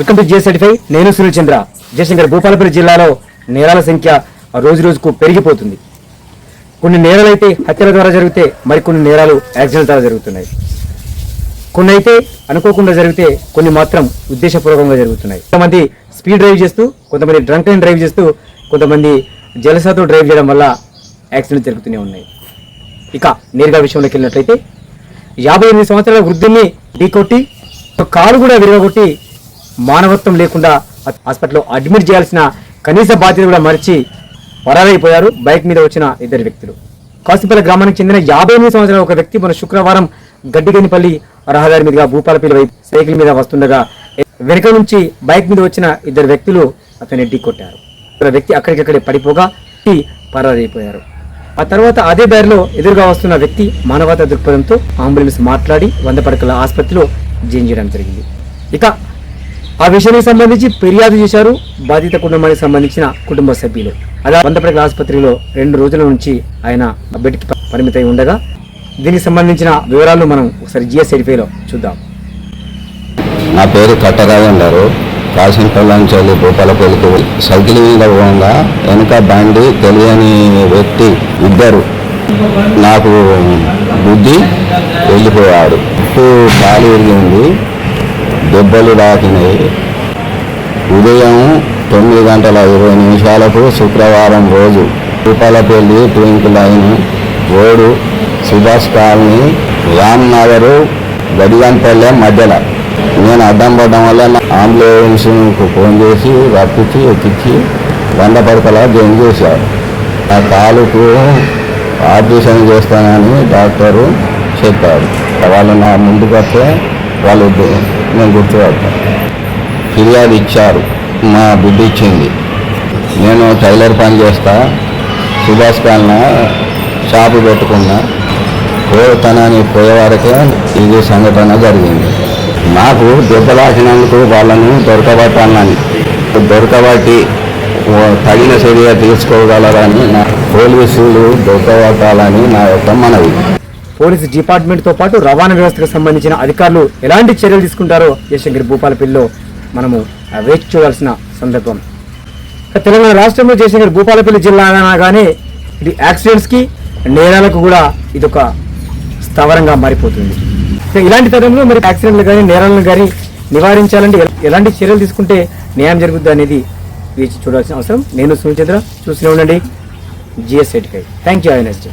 Welcome to GS నేను సునీల్ చంద్ర. జయశంకర్ భూపాలపల్లి జిల్లాలో నేరాల సంఖ్య రోజు రోజుకు పెరిగిపోతుంది. కొన్ని నేరాలు అయితే హత్యల ద్వారా జరిగితే మరికొన్ని నేరాలు యాక్సిడెంట్ ద్వారా జరుగుతున్నాయి. కొన్ని అయితే అనుకోకుండా జరిగితే కొన్ని మాత్రం ఉద్దేశపూర్వకంగా జరుగుతున్నాయి. కొంతమంది స్పీడ్ డ్రైవ్ చేస్తూ కొంతమంది డ్రంక్ అండ్ డ్రైవ్ చేస్తూ కొంతమంది జలసాతో డ్రైవ్ చేయడం వల్ల యాక్సిడెంట్ జరుగుతూనే ఉన్నాయి. ఇక నేరుగా విషయంలోకి వెళ్ళినట్లయితే యాభై ఎనిమిది సంవత్సరాల వృద్ధుల్ని ఢీకొట్టి ఒక కాలు కూడా విరగొట్టి మానవత్వం లేకుండా హాస్పిటల్లో అడ్మిట్ చేయాల్సిన కనీస బాధ్యత కూడా మరిచి పరారైపోయారు. బైక్ మీద వచ్చిన ఇద్దరు వ్యక్తులు. కాసిపల్లి గ్రామానికి చెందిన యాభై ఎనిమిది సంవత్సరాల ఒక వ్యక్తి మన శుక్రవారం గడ్డిగనిపల్లి రహదారి మీదుగా భూపాలపల్లి వైపు సైకిల్ మీద వస్తుండగా వెనుక నుంచి బైక్ మీద వచ్చిన ఇద్దరు వ్యక్తులు అతన్ని ఢీకొట్టారు కొట్టారు. వ్యక్తి అక్కడికక్కడే పడిపోగా పరారైపోయారు. ఆ తర్వాత అదే దారిలో ఎదురుగా వస్తున్న వ్యక్తి మానవతా దృక్పథంతో అంబులెన్స్ మాట్లాడి వంద పడకల ఆసుపత్రిలో జయించడం చేయడం జరిగింది. ఇక ఆ విషయానికి సంబంధించి ఫిర్యాదు చేశారు. బాధిత కుటుంబానికి సంబంధించిన కుటుంబ సభ్యులు. అలా వందపడకల ఆసుపత్రిలో రెండు రోజుల నుంచి ఆయన బెడ్కి పరిమితమై ఉండగా దీనికి సంబంధించిన వివరాలు మనం ఒకసారి జిఎస్ చూద్దాం. నా పేరు కట్టరాజన్ గారు కాశీపల్లి నుంచి భూపాలపల్లికి సైకిల్ మీద పోగా వెనుక బండి తెలియని వ్యక్తి ఇద్దరు. నాకు బుద్ధి వెళ్ళిపోయాడు ఉప్పు ఖాళీ ఉంది దెబ్బలు తాకినాయి ఉదయం తొమ్మిది గంటల ఇరవై నిమిషాలకు శుక్రవారం రోజు భూపాలపల్లి ట్వింక్ లైన్ రోడ్డు సుభాష్ కాలనీ రామ్ నగరు గడిగంపల్లె మధ్యలో. నేను అడ్డం పడడం వల్ల నా అంబులెన్స్కు ఫోన్ చేసి రప్పించి ఎక్కించి వంద పడకలా జాయిన్ చేశారు. ఆ కాలుకు ఆపరేషన్ చేస్తానని డాక్టరు చెప్పారు. వాళ్ళు నా ముందుకు వస్తే వాళ్ళు నేను గుర్తుపడతాను ఫిర్యాదు ఇచ్చారు. మా బిడ్డ ఇచ్చింది. నేను టైలర్ పని చేస్తా. సుభాష్ పాలన షాపు పెట్టుకున్నా. పోతనాన్ని పోయేవారికే ఇది సంఘటన జరిగింది. నాకు దెబ్బలాసినందుకు వాళ్ళను దొరకబట్టాలని. దొరకబట్టి తగిన చర్య తీసుకోగలరని నా పోలీసులు దొరకబట్టాలని నా యొక్క మనవి. పోలీసు డిపార్ట్మెంట్తో పాటు రవాణా వ్యవస్థకు సంబంధించిన అధికారులు ఎలాంటి చర్యలు తీసుకుంటారో జయశంకర్ భూపాలపల్లిలో మనము వేచి చూడాల్సిన సందర్భం. తెలంగాణ రాష్ట్రంలో జయశంకర్ భూపాలపల్లి జిల్లా అనగానే ఇది యాక్సిడెంట్స్కి నేరాలకు కూడా ఇదొక స్థావరంగా మారిపోతుంది. ఇలాంటి తరంలో మరి యాక్సిడెంట్లు కానీ నేరాలను కానీ నివారించాలంటే ఎలాంటి చర్యలు తీసుకుంటే న్యాయం జరుగుద్ది అనేది వేచి చూడాల్సిన అవసరం. నేను సునీల్ చంద్ర చూస్తూనే ఉండండి. GS thank you ఐఎన్ఎస్జీ